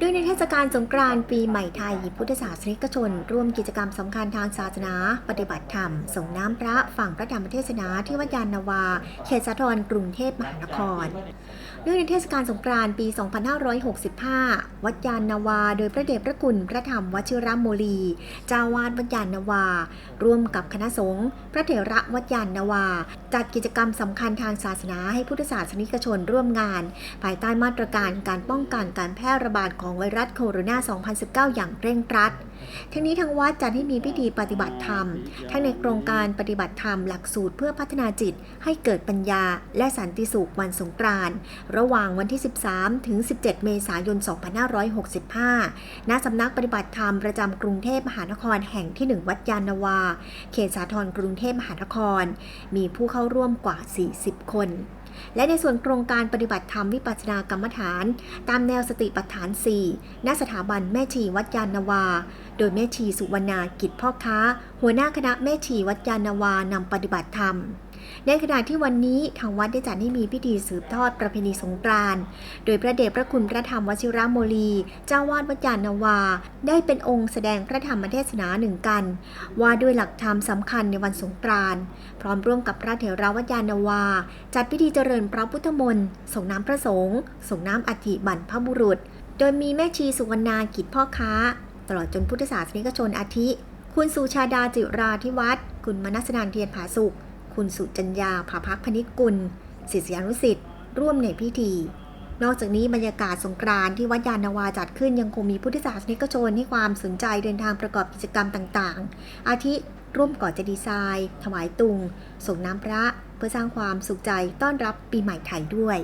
ด้วยในเทศกาลสงกรานต์ปีใหม่ไทยพุทธศาสนิกชน ร่วมกิจกรรมสำคัญทางศาสนา ปฏิบัติธรรม ส่งน้ำพระฝั่งพระธรรมเทศนาที่วัดยานนาวา เขตสาทรกรุงเทพมหานครเนื่องในเทศกาลสงกรานต์ปี 2565 วัดยานนาวา โดยพระเดชพระคุณพระธรรมวชิรโมลีเจ้าวาดวัดยานนาวา ร่วมกับคณะสงฆ์พระเถระวัดยานนาวา จัดกิจกรรมสำคัญทางศาสนาให้พุทธศาสนิกชนร่วมงาน ภายใต้มาตรการการป้องกันการแพร่ระบาดของไวรัสโคโรนา 2019 อย่างเร่งรัด ทั้งนี้ทางวัดจัดให้มีพิธีปฏิบัติธรรม ทั้งในโครงการปฏิบัติธรรมหลักสูตรเพื่อพัฒนาจิตให้เกิดปัญญา และสันติสุขวันสงกรานต์ระหว่างวันที่ 13 ถึง 17 เมษายน 2565 ณ สำนักปฏิบัติธรรมประจำกรุงเทพมหานครแห่งที่ 1 วัดยานนาวา เขตสาทรกรุงเทพมหานคร มีผู้เข้าร่วมกว่า 40 คน และในส่วนโครงการปฏิบัติธรรมวิปัสสนากรรมฐาน ตามแนวสติปัฏฐาน 4 ณ สถาบันแม่ชีวัดยานนาวา โดยแม่ชีสุวรรณากิจพ่อค้า หัวหน้าคณะแม่ชีวัดยานนาวานำปฏิบัติธรรม ในขณะที่วันนี้ทางวัดได้จัดให้มีพิธีสืบทอดประเพณีสงกรานต์โดยพระเดชพระคุณพระธรรมวชิระโมลี เจ้าวาดวัดยานนาวา ได้เป็นองค์แสดงพระธรรมเทศนาหนึ่งกัน ว่าด้วยหลักธรรมสำคัญในวันสงกรานต์พร้อมร่วมกับพระเถระวัดยานนาวา จัดพิธีเจริญพระพุทธมนต์ส่งน้ำพระสงฆ์ส่งน้ำอัฐิบรรพบุรุษ โดยมีแม่ชีสุวรรณากิจพ่อค้า ตลอดจนพุทธศาสนิกชนอาทิ คุณสุชาดาจิราธิวัฒน์คุณมนัสนานเทียนผาสุข คุณสุจัญญาภาพักพนิกุลศิษยานุสิษย์ร่วมในพิธี นอกจากนี้บรรยากาศสงกรานที่วัดยานนาวาจัดขึ้นยังคงมีพุทธศาสนิกชนให้ความสนใจเดินทางประกอบกิจกรรมต่างๆ อาทิร่วมก่อเจดีย์ทราย ถวายตุง ส่งน้ำพระ เพื่อสร้างความสุขใจต้อนรับปีใหม่ไทยด้วย